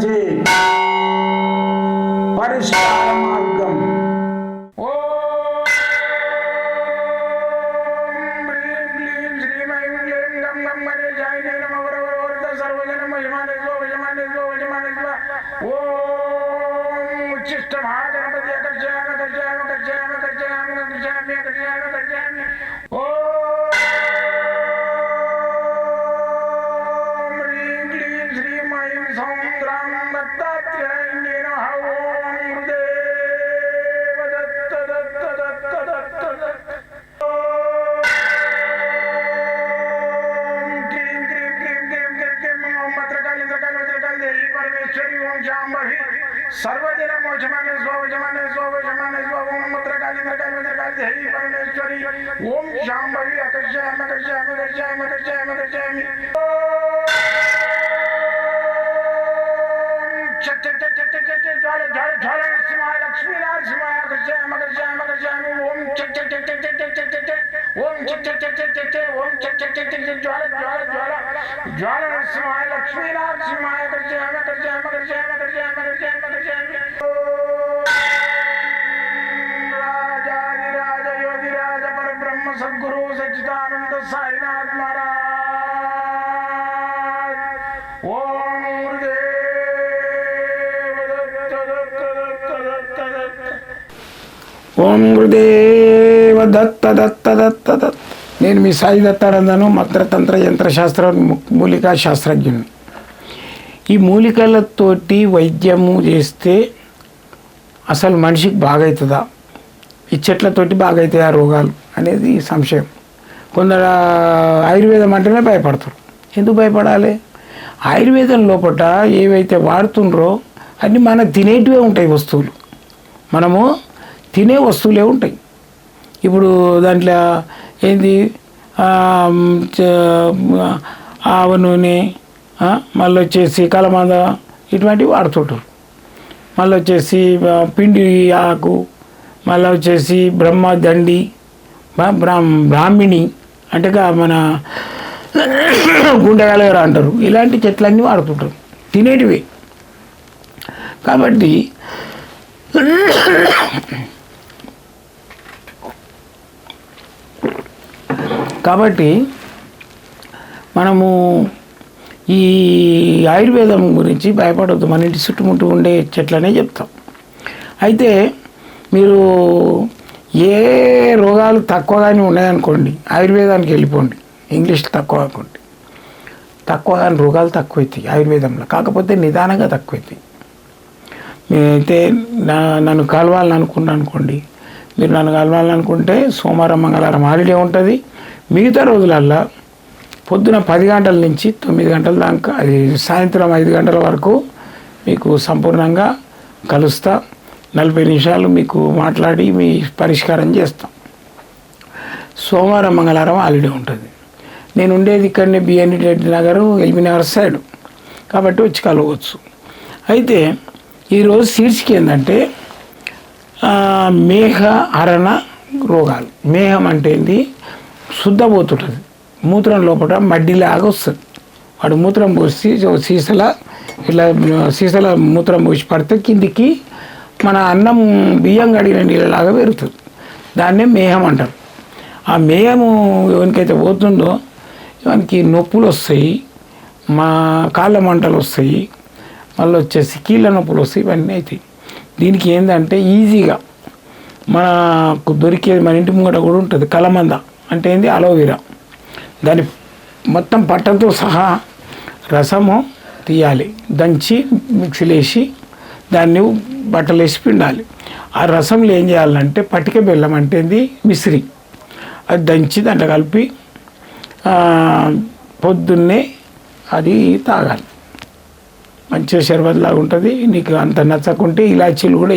भजे परिष्कार Margam. Song Ram सकता क्या मेरा हवोम देव दत्त दत्त दत्त दत्त दत्त सर्वदिन मोजमाने स्वाव जमाने स्वाव जमाने स्वाव ओम मत्र काली मत्र काली मत्र काली देवी परमेश्वरी ओम शाम भवी अकर्षय मकर्षय मकर्षय मकर्षय मकर्षय ঝড়ের সময় লক্ষ্মী রার সময় করছে আমাকে করছে আমাকে করছে আমি ওম চেক চেক চেক চেক চেক চেক চেক চেক ওম চেক চেক চেক চেক চেক চেক ওম চেক চেক চেক চেক চেক জ্বালা জ্বালা জ্বালা জ্বালার সময় লক্ষ্মী রার সময় করছে আমাকে করছে আমাকে করছে আমাকে করছে আমাকে ఓం గురుదేవ దత్త దత్త దత్త దత్త. నేను మీ సాయి దత్తానందను మంత్రతంత్ర యంత్రశాస్త్ర మూలికా శాస్త్రజ్ఞుని. ఈ మూలికలతోటి వైద్యము చేస్తే అసలు మనిషికి బాగవుతుందా ఈ చెట్లతోటి బాగవుతాయా రోగాలు అనేది సంశయం. కొందరు ఆయుర్వేదం అంటేనే భయపడతారు. ఎందుకు భయపడాలి? ఆయుర్వేదం లోపల ఏవైతే వాడుతుండ్రో అన్నీ మనకు తినేటివే ఉంటాయి వస్తువులు. మనము తినే వస్తువులే ఉంటాయి. ఇప్పుడు దాంట్లో ఏంది? ఆవ నూనె మళ్ళీ వచ్చేసి కలమంద ఇటువంటివి వాడుతుంటారు. మళ్ళీ వచ్చేసి పిండి ఆకు మళ్ళీ వచ్చేసి బ్రహ్మదండి బ్రా- బ్రాహ్మిణి అంటే మన గుండెగాలగర అంటారు. ఇలాంటి చెట్లన్నీ వాడుతుంటారు. తినేటివి. కాబట్టి కాబట్టి మనము ఈ ఆయుర్వేదం గురించి భయపడవద్దు మన ఇంటి చుట్టుముట్టు ఉండే చెట్లనే చెప్తాం. అయితే మీరు ఏ రోగాలు తక్కువగానే ఉన్నాయనుకోండి ఆయుర్వేదానికి వెళ్ళిపోండి. ఇంగ్లీష్ తక్కువ అనుకోండి. తక్కువగానే రోగాలు తక్కువైతాయి ఆయుర్వేదంలో. కాకపోతే నిదానంగా తక్కువైతాయి. నేనైతే నా నన్ను కలవాలని అనుకున్నాను అనుకోండి మీరు నన్ను కలవాలని అనుకుంటే సోమవారం మంగళవారం హాలిడే ఉంటుంది. మిగతా రోజులల్లో పొద్దున పది గంటల నుంచి తొమ్మిది గంటల దాకా అది సాయంత్రం ఐదు గంటల వరకు మీకు సంపూర్ణంగా కలుస్తా. నలభై నిమిషాలు మీకు మాట్లాడి మీ పరిష్కారం చేస్తాం. సోమవారం మంగళవారం హాలిడే ఉంటుంది. నేను ఉండేది ఇక్కడనే B N Reddy Nagar LB Nagar side. కాబట్టి వచ్చి కలవచ్చు. అయితే ఈరోజు శీర్షిక ఏంటంటే మేఘ హరణ రోగాలు. మేఘం అంటే ఏంది? శుద్ధపోతుంటుంది మూత్రం లోపల మడ్డిలాగా వస్తుంది. వాడు మూత్రం పోసి సీసల ఇలా సీసల మూత్రం పోసి పడితే కిందికి మన అన్నం బియ్యం కడిగిన నీళ్ళలాగా పెరుగుతుంది. దాన్నే మేహం అంటారు. ఆ మేహము ఎవరికైతే పోతుందో వానికి నొప్పులు వస్తాయి మా కాళ్ళ మంటలు వస్తాయి మళ్ళీ వచ్చేసి కీళ్ళ నొప్పులు వస్తాయి ఇవన్నీ అవుతాయి. దీనికి ఏంటంటే ఈజీగా మనకు దొరికేది మన ఇంటి ముంగట కూడా ఉంటుంది కలమంద. అంటే ఏంది? అలోవెరా. దాని మొత్తం పట్టంతో సహా రసము తీయాలి. దంచి మిక్సీలో వేసి దాన్ని బట్టలు వేసి పిండాలి. ఆ రసంలో ఏం చేయాలంటే పటిక బెల్లం అంటే ఏంది? మిశ్రీ. అది దంచి దాంట్లో కలిపి పొద్దున్నే అది తాగాలి. మంచిగా షర్బత్లాగా ఉంటుంది. నీకు అంత నచ్చకుంటే ఇలాచీలు కూడా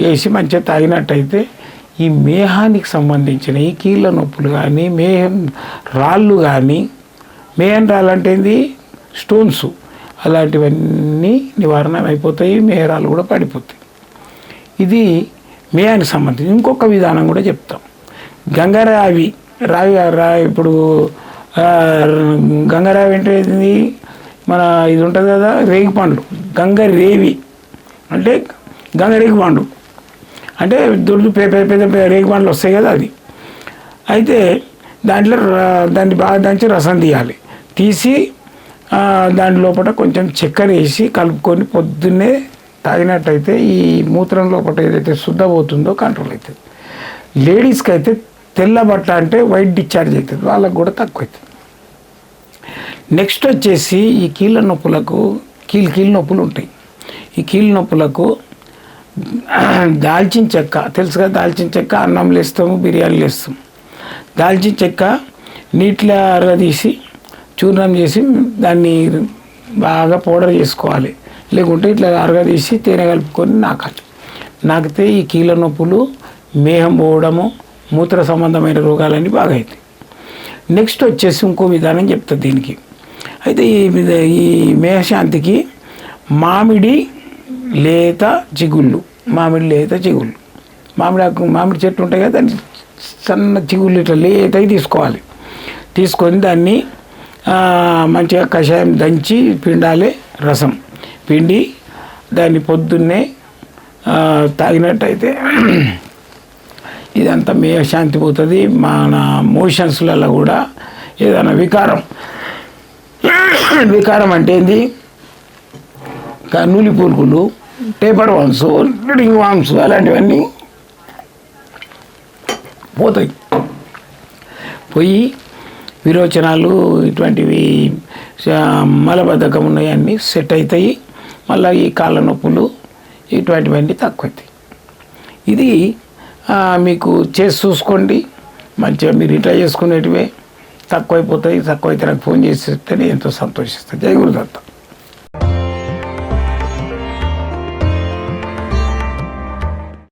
వేసి మంచిగా తాగినట్టయితే ఈ మేహానికి సంబంధించిన ఈ కీళ్ళ నొప్పులు కానీ మేహం రాళ్ళు కానీ మేహం రాళ్ళు అంటే ఏంది? స్టోన్స్ అలాంటివన్నీ నివారణ అయిపోతాయి మేహరాలు కూడా పడిపోతాయి. ఇది మేయానికి సంబంధించి ఇంకొక విధానం కూడా చెప్తాం. గంగరావి రావి రావి ఇప్పుడు గంగరావి అంటే ఏంది? మన ఇది ఉంటుంది కదా రేగి పండ్లు గంగ రేవి. అంటే గంగ రేగి పండు అంటే దొడ్డు పెద్ద పెద్ద పెద్ద రేగి పండ్లు వస్తాయి కదా అది. అయితే దాంట్లో దాన్ని బాగా దంచి రసం తీయాలి. తీసి దాని లోపల కొంచెం చక్కెర వేసి కలుపుకొని పొద్దున్నే తాగినట్టయితే ఈ మూత్రం లోపల ఏదైతే శుద్ధ పోతుందో కంట్రోల్ అవుతుంది. లేడీస్కి అయితే తెల్ల బట్ట అంటే వైట్ డిశ్చార్జ్ అవుతుంది. వాళ్ళకు కూడా తక్కువ అవుతుంది నెక్స్ట్ వచ్చేసి ఈ కీళ్ళ నొప్పులకు కీళ్ళు కీళ్ళ నొప్పులు ఉంటాయి. ఈ కీళ్ళ నొప్పులకు దాల్చిన చెక్క తెలుసుగా దాల్చిన చెక్క అన్నంలో వేస్తాము బిర్యానీలు వేస్తాము. దాల్చిన చెక్క నీటిలో అరగదీసి చూర్ణం చేసి దాన్ని బాగా పౌడర్ చేసుకోవాలి. లేకుంటే ఇట్లా అరగదీసి తేనె కలుపుకొని నాకాలి. నాకితే ఈ కీళ్ళ నొప్పులు మేహం పోవడము మూత్ర సంబంధమైన రోగాలన్నీ బాగా అవుతాయి నెక్స్ట్ వచ్చేసి ఇంకో విధానం చెప్తా దీనికి. అయితే ఈ ఈ మేహశాంతికి మామిడి లేత చిగుళ్ళు. మామిడి లేత చిగుళ్ళు. మామిడి ఆకు మామిడి చెట్టు ఉంటాయి కదా దాన్ని సన్న చిగుళ్ళు ఇట్లా లేతవి తీసుకోవాలి. తీసుకొని దాన్ని మంచిగా కషాయం దంచి పిండాలి రసం. పిండి దాన్ని పొద్దున్నే తాగినట్టయితే ఇదంతా మే శాంతి పోతుంది. మన మోషన్స్లలో కూడా ఏదైనా వికారం. వికారం అంటే ఏంది? నూలి పురుగులు టేపర్ వామ్స్ రిడింగ్ వామ్స్ అలాంటివన్నీ పోతాయి. పోయి విరోచనాలు ఇటువంటివి మలబద్ధకం ఉన్నాయన్నీ సెట్ అవుతాయి మళ్ళీ ఈ కాళ్ళ నొప్పులు ఇటువంటివన్నీ తక్కువ అవుతాయి ఇది మీకు చేసి చూసుకోండి. మంచిగా మీరు ఇట్లా చేసుకునేటివే. తక్కువైపోతాయి తక్కువైతే నాకు ఫోన్ చేసి చెప్తే ఎంతో సంతోషిస్తాను. జై గురుదత్త.